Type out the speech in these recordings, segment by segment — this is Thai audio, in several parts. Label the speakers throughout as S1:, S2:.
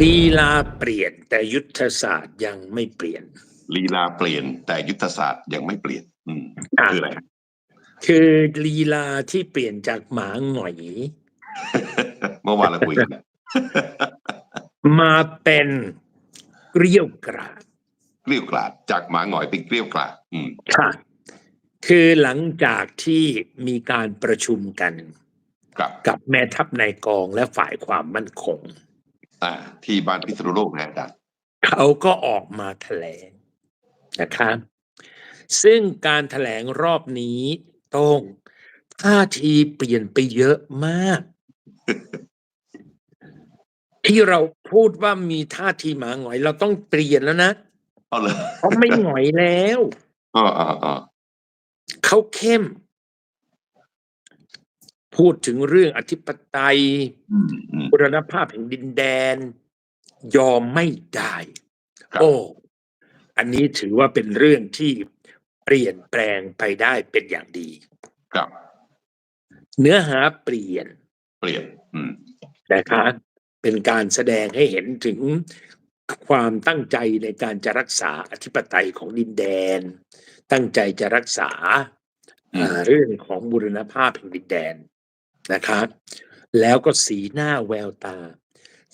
S1: ลีลาเปลี่ยนแต่ยุทธศาสตร์ยังไม่เปลี่ยน
S2: ลีลาเปลี่ยนแต่ยุทธศาสตร์ยังไม่เปลี่ยน อืม
S1: อะ
S2: คืออะไร
S1: คือลีลาที่เปลี่ยนจากหมาหงอย
S2: เมื่อวานเราคุยกันนะ
S1: มาเป็นเกลี้ยวกราด
S2: เกลี้ยวกล่อดจากหมาหงอยเป็นเกลี้ยวกล่อดอืม
S1: ค่ะ คือหลังจากที่มีการประชุมกัน
S2: ครับ
S1: กับแม่ทัพนายกองและฝ่ายความมั่นคง
S2: อ่าที่บ้านพิษณุโลกนะอาจารย์
S1: เขาก็ออกมาแถลงนะครับซึ่งการแถลงรอบนี้ต้องท่าทีเปลี่ยนไปเยอะมาก ที่เราพูดว่ามีท่าทีหมาหงอย เราต้องเปลี่ยนแล้วนะ
S2: เอาเลย
S1: เขาไม่หงอยแล้ว
S2: อ๋ออ๋ออ๋อ
S1: เขาเข้ม พูดถึงเรื่องอธิปไตย
S2: อืมอืม
S1: บุรณภาพแห่งดินแดน ยอมไม่ได้
S2: ครับ
S1: โอ้ อันนี้ถือว่าเป็นเรื่องที่เปลี่ยนแปลงไปได้เป็นอย่างดี
S2: ครับ
S1: เนื้อหาเปลี่ยน
S2: เปลี่ยน อืม
S1: นะคะเป็นการแสดงให้เห็นถึงความตั้งใจในการจะรักษาอธิปไตยของดินแดน ตั้งใจจะรักษา
S2: อืม
S1: อ่าเรื่องของบุรณภาพแห่งดินแดนนะคะ แล้วก็สีหน้าแววตา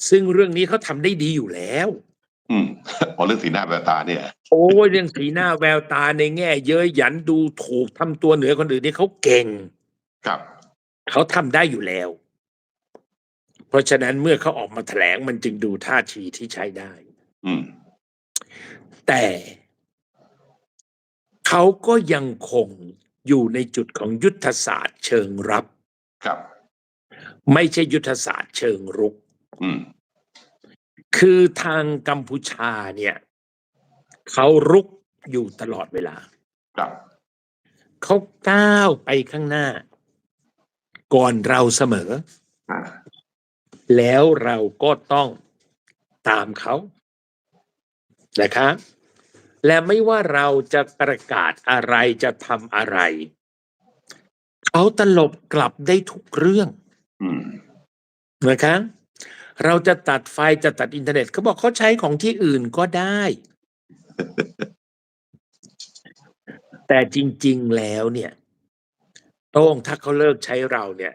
S1: ซึ่งเรื่องนี้เขาทำได้ดีอยู่แล้ว
S2: อืมพอเรื่องสีหน้าแววตาเนี่ย
S1: โอ้ยเรื่องสีหน้าแววตาในแง่ เย้ยหยันดูถูกทำตัวเหนือคนอื่นนี่เขาเก่ง
S2: ครับ
S1: เขาทำได้อยู่แล้ว เพราะฉะนั้นเมื่อเขาออกมาแถลงมันจึงดูท่าทีที่ใช้ได้
S2: อืม
S1: แต่เขาก็ยังคงอยู่ในจุดของยุทธศาสตร์เชิงรับ
S2: ครับ
S1: ไม่ใช่ยุทธศาสตร์เชิงรุก
S2: อืม
S1: คือทางกัมพูชาเนี่ย เขารุกอยู่ตลอดเวลา
S2: ครับ
S1: เขาก้าวไปข้างหน้า ก่อนเราเสมอ
S2: อ่า
S1: แล้วเราก็ต้องตามเขานะครับและไม่ว่าเราจะประกาศอะไรจะทำอะไร เขาตลบกลับได้ทุกเรื่อง
S2: อืม
S1: นะครับเราจะตัดไฟจะตัดอินเทอร์เน็ตเขาบอกเขาใช้ของที่อื่นก็ได้ แต่จริง ๆแล้วเนี่ยโต้งถ้าเขาเลิกใช้เราเนี่ย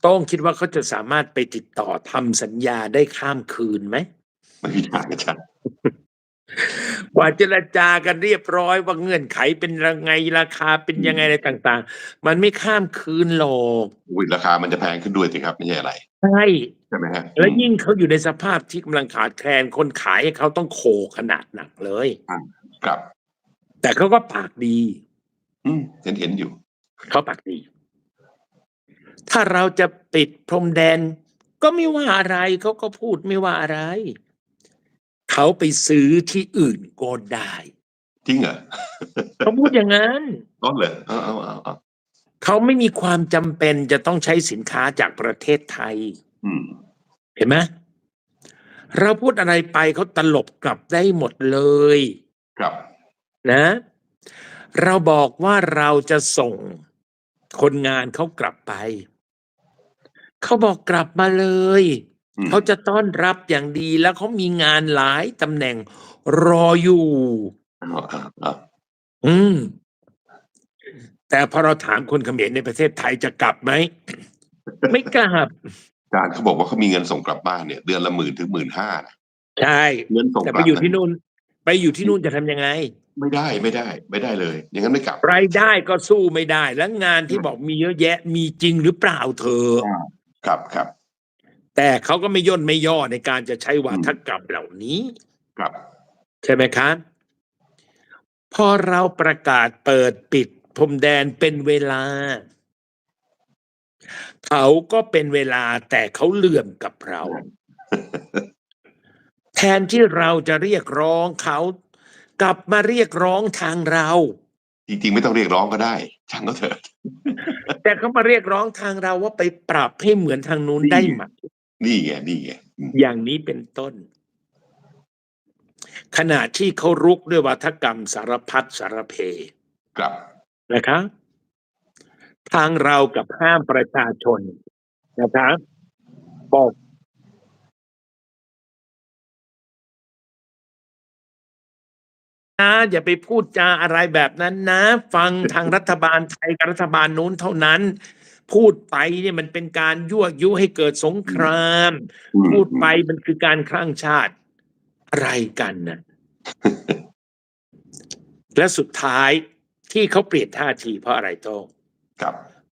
S1: โต้งคิดว่าเขาจะสามารถไปติดต่อทำสัญญาได้ข้ามคืนไหม
S2: ไม่มีทางอาจารย์
S1: กว่าเจรจากันเรียบร้อยว่าเงื่อนไขเป็นยังไงราคาเป็นยังไงอะไรต่าง ๆ มันไม่ข้ามคืนหรอก
S2: อุ้ยราคามันจะแพงขึ้นด้วยสิครับไม่ใช่อะไร
S1: ใช่
S2: ใช่ไหมฮะ
S1: และ
S2: อืม
S1: ยิ่งเขาอยู่ในสภาพที่กำลังขาดแคลนคนขายให้เขาต้องโขขนาดหนักเลย
S2: ครับ
S1: แต่เขาก็ปากดี
S2: อืมเห็นเห็นอยู่
S1: เขาปากดี ถ้าเราจะปิดพรมแดน ก็ไม่ว่าอะไรเขาก็พูดไม่ว่าอะไร เขาไปซื้อที่อื่นก็ได้
S2: จริงเหรอ
S1: เขาพูดอย่างนั้น
S2: ก็เลยเอาเอาเอาเอา
S1: เขาไม่มีความจำเป็นจะต้องใช้สินค้าจากประเทศไทย
S2: อืม
S1: เห็นไหมเราพูดอะไรไปเขาตลบกลับได้หมดเลย
S2: ครับ
S1: นะ เราบอกว่าเราจะส่งคนงานเขากลับไป เขาบอกกลับมาเลย
S2: อืม
S1: เขาจะต้อนรับอย่างดีแล้วเขามีงานหลายตำแหน่งรออยู่
S2: เอาเอาเอา
S1: อืม แต่พอเราถามคนเขมรในประเทศไทยจะกลับไหม ไม่กลับ
S2: อาจารย์เขาบอกว่าเขามีเงินส่งกลับบ้านเนี่ย เดือนละหมื่นถึงหมื่นห้านะ
S1: ใช่
S2: เงินส่ง
S1: แต่
S2: ก
S1: ไป
S2: ลับ
S1: อยู่ที่นู่น ไปอยู่ที่นู่นจะทำยังไง
S2: ไม่ได้ไม่ได้ ไม่ได้เลยอย่างนั้นไม่กลับ
S1: รายได้ก็สู้ไม่ได้ แล้วงานที่บอกมีเยอะแยะมีจริงหรือเปล่าเธอ
S2: ครับครับ
S1: แต่เขาก็ไม่ย่นไม่ย่อในการจะใช้วาทกรรมเหล่านี้
S2: ครับ
S1: ใช่ไหมครับพอเราประกาศเปิดปิดพรมแดนเป็นเวลา เขาก็เป็นเวลาแต่เขาเลื่อมกับเรา แทนที่เราจะเรียกร้องเขากลับมาเรียกร้องทางเรา
S2: จริงๆ ไม่ต้องเรียกร้องก็ได้ช่างก็เถอะ
S1: แต่เขามาเรียกร้องทางเราว่าไปปรับให้เหมือนทางนู้นได้ไหม
S2: นี่ไงนี่ไงอ
S1: ย่างนี้เป็นต้น ขณะที่เขารุกด้วยวัฒกรรมสารพัดสารเพ
S2: ครับ
S1: นะครับทางเรากับห้ามประชาชนนะครับบอกนะอย่าไปพูดจาอะไรแบบนั้นนะ ฟังทางรัฐบาลไทยกับรัฐบาลนู้นเท่านั้น พูดไปเนี่ยมันเป็นการยั่วยุให้เกิดสงคราม
S2: อืม
S1: พูดไปมันคือการคลั่งชาติอะไรกันนะและสุดท้ายที่เขาเปลี่ยนท่าทีเพราะอะไรโต้ง
S2: ครับ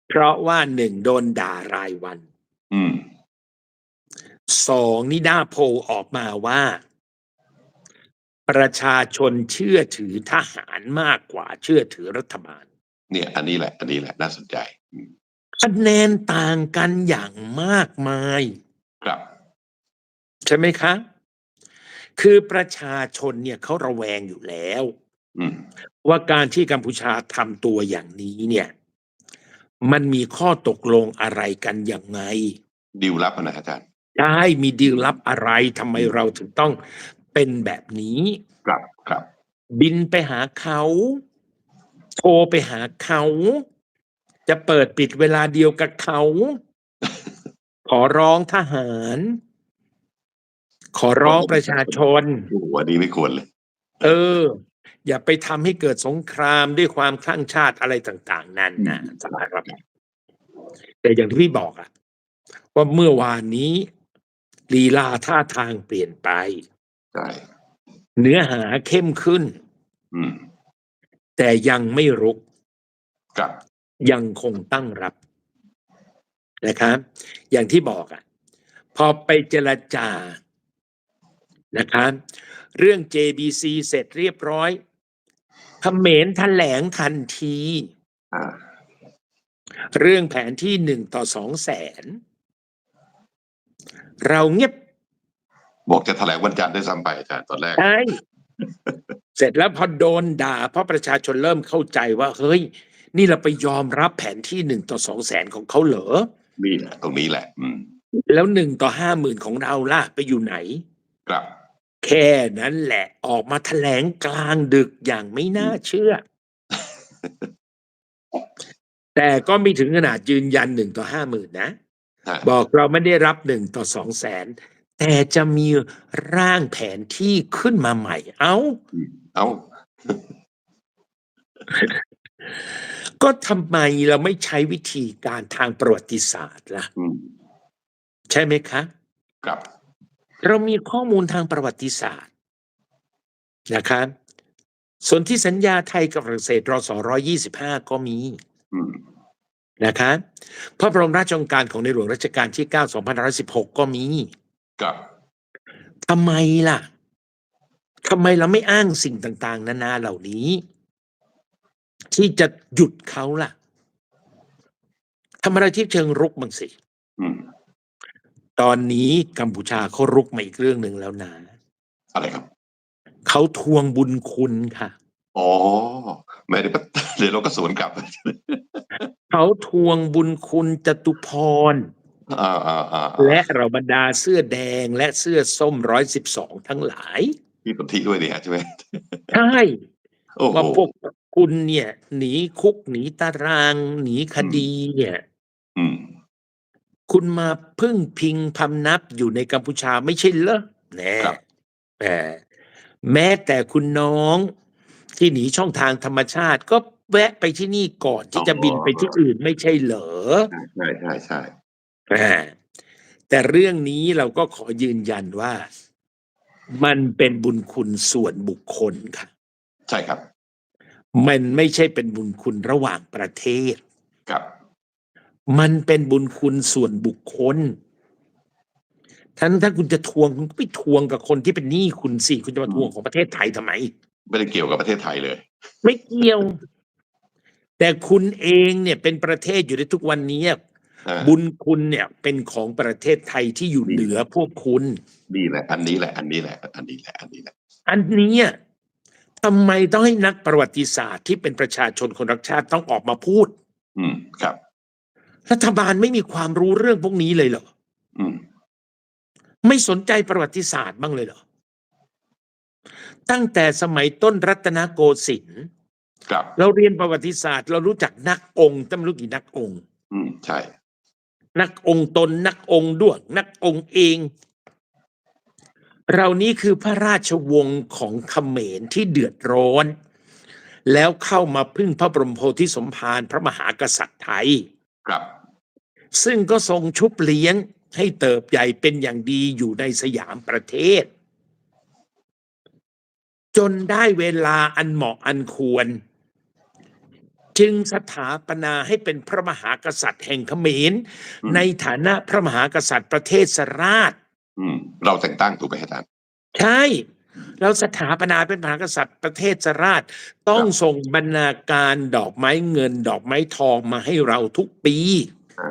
S1: เพราะว่าหนึ่งโดนด่ารายวัน
S2: อืม
S1: สองนิด้าโพลออกมาว่า ประชาชนเชื่อถือทหารมากกว่าเชื่อถือรัฐบาล
S2: เนี่ย อันนี้แหละ อันนี้แหละน่าสนใจอืม
S1: คะแนนต่างกันอย่างมากมาย
S2: ครับ
S1: ใช่ไหมคะ คือประชาชนเนี่ยเขาระแวงอยู่แล้ว
S2: อืม
S1: ว่าการที่กัมพูชาทำตัวอย่างนี้เนี่ย มันมีข้อตกลงอะไรกันยังไง
S2: ดิวลับอะนะอาจารย์
S1: ได้มีดีลลับอะไรทำไมเราถึงต้องเป็นแบบนี้
S2: ครับครับ
S1: บินไปหาเขา โทรไปหาเขา จะเปิดปิดเวลาเดียวกับเขา ขอร้องทหาร ขอร้องประชาชน
S2: โอ้โหอันนี้ไม่ควรเลย
S1: เออ อย่าไปทำให้เกิดสงครามด้วยความคลั่งชาติอะไรต่าง ๆ นั่นนะสำหรับ แต่อย่างที่พี่บอกอะว่าเมื่อวานนี้ลีลาท่าทางเปลี่ยนไป
S2: ใช่
S1: เนื้อหาเข้มขึ้น
S2: อืม
S1: แต่ยังไม่รุก
S2: ครับ
S1: ยังคงตั้งรับนะครับ อย่างที่บอกอะพอไปเจรจานะครับเรื่อง JBC เสร็จเรียบร้อยเขมรแถลงทันที
S2: อ่า
S1: เรื่องแผนที่หนึ่งต่อสองแสน เราเงียบ
S2: บอกจะแถลงวันจันทร์ได้วยซ้ำไปอาจารย์ตอนแรก
S1: ใช่เสร็จแล้วพอโดนด่า เพราะประชาชนเริ่มเข้าใจว่า เฮ้ย นี่เราไปยอมรับแผนที่หนึ่งต่อสองแสนของเขาเหรอ
S2: นี่แหละตรงนี้แหละ อืม
S1: แล้วหนึ่งต่อห้าหมื่นของเราล่ะไปอยู่ไหน
S2: ครับ
S1: แค่นั้นแหละออกมาแถลงกลางดึกอย่างไม่น่าเชื่อ แต่ก็ไม่ถึงขนาดยืนยันหนึ่งต่อห้าหมื่นนะ
S2: ฮะ
S1: บอกเราไม่ได้รับหนึ่งต่อสองแสนแต่จะมีร่างแผนที่ขึ้นมาใหม่ เอ้า
S2: เอ้า
S1: ก็ทำไมเราไม่ใช้วิธีการทางประวัติศาสตร์ล่ะ
S2: อืม
S1: ใช่ไหมคะ
S2: ครับ
S1: เรามีข้อมูลทางประวัติศาสตร์นะครับส่วนที่สัญญาไทยกับฝรั่งเศสรศร้อยยี่สิบห้าก็มี
S2: อืม
S1: นะครับพระบรมราชโองการของในหลวงรัชกาลที่เก้าสองพันร้อยสิบหกก็มี
S2: ครับ
S1: ทำไมล่ะทำไมเราไม่อ้างสิ่งต่าง ๆ นานาเหล่านี้ ที่จะหยุดเขาล่ะทำอะไรที่เชิงรุกบ้างสิ
S2: อืม
S1: ตอนนี้กัมพูชาเขารุกมาอีกเรื่องหนึ่งแล้วนะ
S2: อะไรครับ
S1: เขาทวงบุญคุณค่ะ
S2: อ๋อไม่ได้ปะเดี๋ยวเราก็สวนกลับ
S1: เขาทวงบุญคุณจตุพร
S2: อ่าอ่าอ่า
S1: และเราบรรดาเสื้อแดงและเสื้อส้มร้อยสิบสองทั้งหลาย
S2: พี่สนธิด้วยเนี่ยใช่ไหม
S1: ใช่
S2: โอ้โห
S1: ว่าพวก คุณเนี่ย หนีคุกหนีตาราง หนีคดี เนี่ย
S2: อืม
S1: คุณมาพึ่งพิงพำนับอยู่ในกัมพูชาไม่ใช่เหรอแน่
S2: ครับ
S1: แหมแม้แต่คุณน้องที่หนีช่องทางธรรมชาติ ก็แวะไปที่นี่ก่อนที่จะบินไปที่อื่นไม่ใช่เหรอ
S2: ใช่ใช่ใช่
S1: อ่าแต่เรื่องนี้เราก็ขอยืนยันว่า มันเป็นบุญคุณส่วนบุคคลค่ะ
S2: ใช่ครับ
S1: มันไม่ใช่เป็นบุญคุณระหว่างประเทศ
S2: ครับ
S1: มันเป็นบุญคุณส่วนบุคคลท่านถ้าคุณจะทวงคุณก็ไปทวงกับคนที่เป็นหนี้คุณสิคุณจะมาทวงของประเทศไทยทำไม
S2: ไม่ได้เกี่ยวกับประเทศไทยเลย
S1: ไม่เกี่ยว แต่คุณเองเนี่ยเป็นประเทศอยู่ในทุกวันนี้
S2: อ่า
S1: บุญคุณเนี่ยเป็นของประเทศไทยที่อยู่เหนือพวกคุณ
S2: นี่แหละ อันนี้แหละ อันนี้แหละ อันนี้แหละ อันนี้แหละ
S1: อันเนี้ย ทำไมต้องให้นักประวัติศาสตร์ที่เป็นประชาชนคนรักชาติต้องออกมาพูด
S2: อืมครับ
S1: รัฐบาลไม่มีความรู้เรื่องพวกนี้เลยเหรอ
S2: อืม
S1: ไม่สนใจประวัติศาสตร์บ้างเลยเหรอ ตั้งแต่สมัยต้นรัตนโกสินทร์
S2: ครับ
S1: เราเรียนประวัติศาสตร์ เรารู้จักนักองค์ตั้งไม่รู้กี่นักองค์
S2: อืมใช่
S1: นักองค์ตน นักองค์ด้วง นักองค์เอง เรานี้คือพระราชวงศ์ของเขมรที่เดือดร้อน แล้วเข้ามาพึ่งพระบรมโพธิสมภารพระมหากษัตริย์ไทย
S2: ครับ
S1: ซึ่งก็ทรงชุบเลี้ยงให้เติบใหญ่เป็นอย่างดีอยู่ในสยามประเทศ จนได้เวลาอันเหมาะอันควร จึงสถาปนาให้เป็นพระมหากษัตริย์แห่งเขมร
S2: อืม
S1: ในฐานะพระมหากษัตริย์ประเทศสราช
S2: อืม เราแต่งตั้งถูกไหมอาจารย์
S1: ใช่ เราสถาปนาเป็นมหากษัตริย์ประเทศสราช ต้องส่งบรรณาการดอกไม้เงิน ดอกไม้ทองมาให้เราทุกปี
S2: อ่า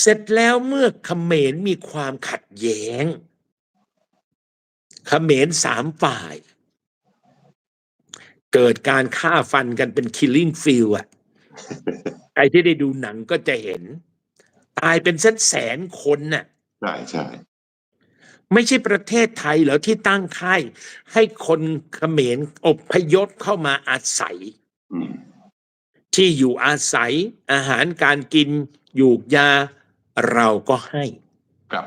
S1: เสร็จแล้วเมื่อเขมรมีความขัดแย้ง เขมรสามฝ่าย เกิดการฆ่าฟันกันเป็น killing field อะใครที่ได้ดูหนังก็จะเห็น ตายเป็นแสนแสนๆคนน่ะ
S2: ใช่ใช่
S1: ไม่ใช่ประเทศไทยเหรอที่ตั้งค่ายให้คนเขมรอพยพเข้ามาอาศัย
S2: อืม
S1: ที่อยู่อาศัยอาหารการกินยูกยาเราก็ให้
S2: ครับ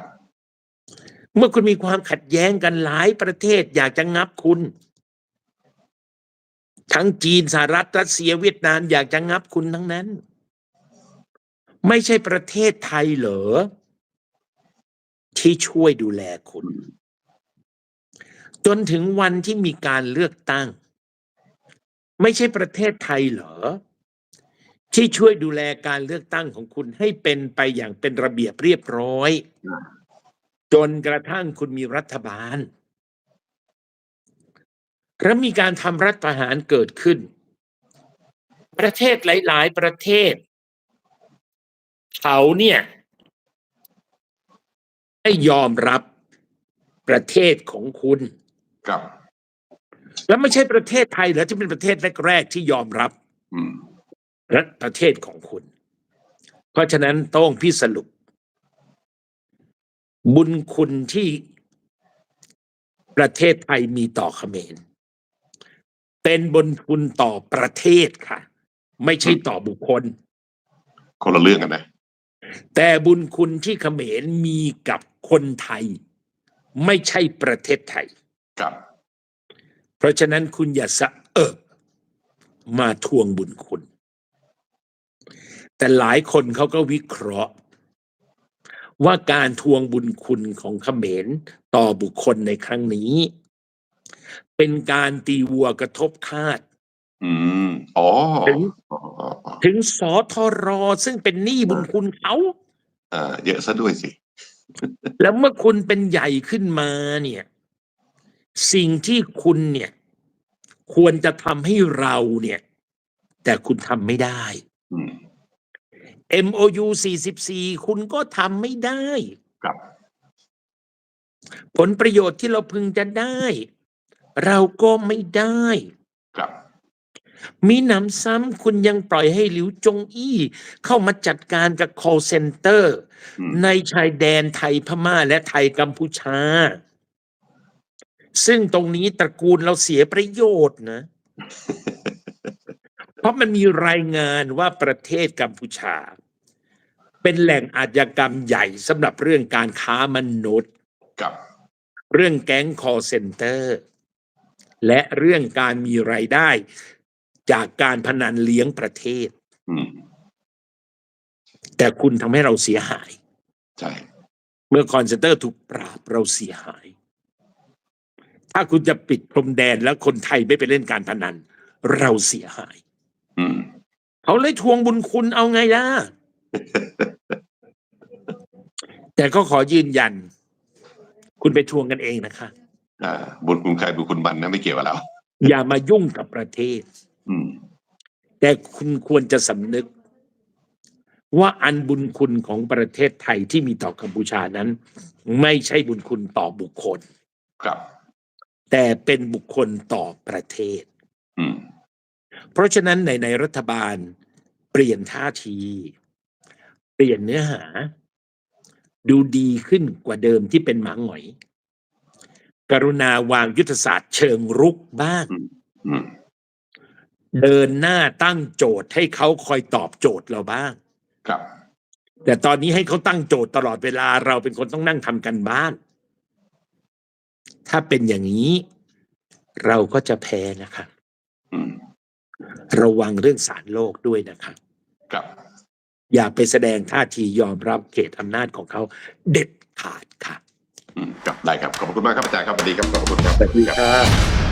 S1: เมื่อคุณมีความขัดแย้งกันหลายประเทศอยากจะงับคุณ ทั้งจีนสหรัฐรัสเซียเวียดนามอยากจะงับคุณทั้งนั้น ไม่ใช่ประเทศไทยเหรอ ที่ช่วยดูแลคุณ จนถึงวันที่มีการเลือกตั้ง ไม่ใช่ประเทศไทยเหรอ ที่ช่วยดูแลการเลือกตั้งของคุณให้เป็นไปอย่างเป็นระเบียบเรียบร้อย จนกระทั่งคุณมีรัฐบาล แล้วมีการทำรัฐประหารเกิดขึ้น ประเทศหลาย ๆ ประเทศ เขาเนี่ย ให้ยอมรับประเทศของคุณ
S2: ครับ
S1: แล้วไม่ใช่ประเทศไทยเหรอที่เป็นประเทศแรกๆที่ยอมรับ
S2: อืม
S1: รัฐประเทศของคุณ เพราะฉะนั้นต้องพี่สรุป บุญคุณที่ประเทศไทยมีต่อเขมรเป็นบุญคุณต่อประเทศค่ะ ไม่ใช่ต่อบุคคล
S2: คนละเรื่องกันนะ
S1: แต่บุญคุณที่เขมรมีกับคนไทย ไม่ใช่ประเทศไทย
S2: ครับ
S1: เพราะฉะนั้นคุณอย่าสะเอิบมาทวงบุญคุณ แต่หลายคนเขาก็วิเคราะห์ ว่าการทวงบุญคุณของเขมรต่อบุคคลในครั้งนี้ เป็นการตีวัวกระทบคาด
S2: อืม อ๋อ
S1: ถึง
S2: อ๋อ อ๋ออ๋อ
S1: ถึงสอทรซึ่งเป็นหนี้บุญคุณเขา
S2: อ่าเยอะซะด้วยสิ
S1: แล้วเมื่อคุณเป็นใหญ่ขึ้นมาเนี่ย สิ่งที่คุณเนี่ย ควรจะทำให้เราเนี่ย แต่คุณทำไม่ได้
S2: อืม
S1: MOU 44 คุณก็ทำไม่ได้
S2: ครับ
S1: ผลประโยชน์ที่เราพึงจะได้ เราก็ไม่ได้
S2: ครับ
S1: มีหนำซ้ำคุณยังปล่อยให้หลิวจงอี้ เข้ามาจัดการกับ call center
S2: อืม
S1: ในชายแดนไทยพม่าและไทยกัมพูชา ซึ่งตรงนี้ตระกูลเราเสียประโยชน์นะ เพราะมันมีรายงานว่าประเทศกัมพูชา เป็นแหล่งอาชญากรรมใหญ่สำหรับเรื่องการค้ามนุษย์
S2: ครับ
S1: เรื่องแก๊ง call center และเรื่องการมีรายได้ จากการพนันเลี้ยงประเทศ
S2: อืม
S1: แต่คุณทำให้เราเสียหาย
S2: ใช่
S1: เมื่อคอนเซนเตอร์ถูกปราบเราเสียหาย ถ้าคุณจะปิดพรมแดนแล้วคนไทยไม่ไปเล่นการพนัน เราเสียหาย
S2: อืม
S1: เขาเลยทวงบุญคุณเอาไงล่ะ แต่ก็ขอยืนยัน คุณไปทวงกันเองนะคะ
S2: อ่าบุญคุณใครบุญคุณมันนะไม่เกี่ยวกับเรา
S1: อย่ามายุ่งกับประเทศ
S2: อืม
S1: แต่คุณควรจะสำนึก ว่าอันบุญคุณของประเทศไทยที่มีต่อกัมพูชานั้น ไม่ใช่บุญคุณต่อบุคคล
S2: ครับ
S1: แต่เป็นบุคคลต่อประเทศ
S2: อืม
S1: เพราะฉะนั้นในในรัฐบาลเปลี่ยนท่าที เปลี่ยนเนื้อหา ดูดีขึ้นกว่าเดิมที่เป็นหมาหงอย กรุณาวางยุทธศาสตร์เชิงรุกบ้าง
S2: อืม
S1: เดินหน้าตั้งโจทย์ให้เขาคอยตอบโจทย์เราบ้าง
S2: ครับ
S1: แต่ตอนนี้ให้เขาตั้งโจทย์ตลอดเวลาเราเป็นคนต้องนั่งทำกันบ้าน ถ้าเป็นอย่างนี้ เราก็จะแพ้นะครับ
S2: อืม
S1: ระวังเรื่องสารโลกด้วยนะครับ
S2: ครับ
S1: อย่าไปแสดงท่าทียอมรับเขตอำนาจของเขาเด็ดขาดค่ะ
S2: อืมครับได้ครับ ขอบคุณมากครับอาจารย์ครับสวัสดีครับ ขอบคุณครับ
S1: สวัสดีครับ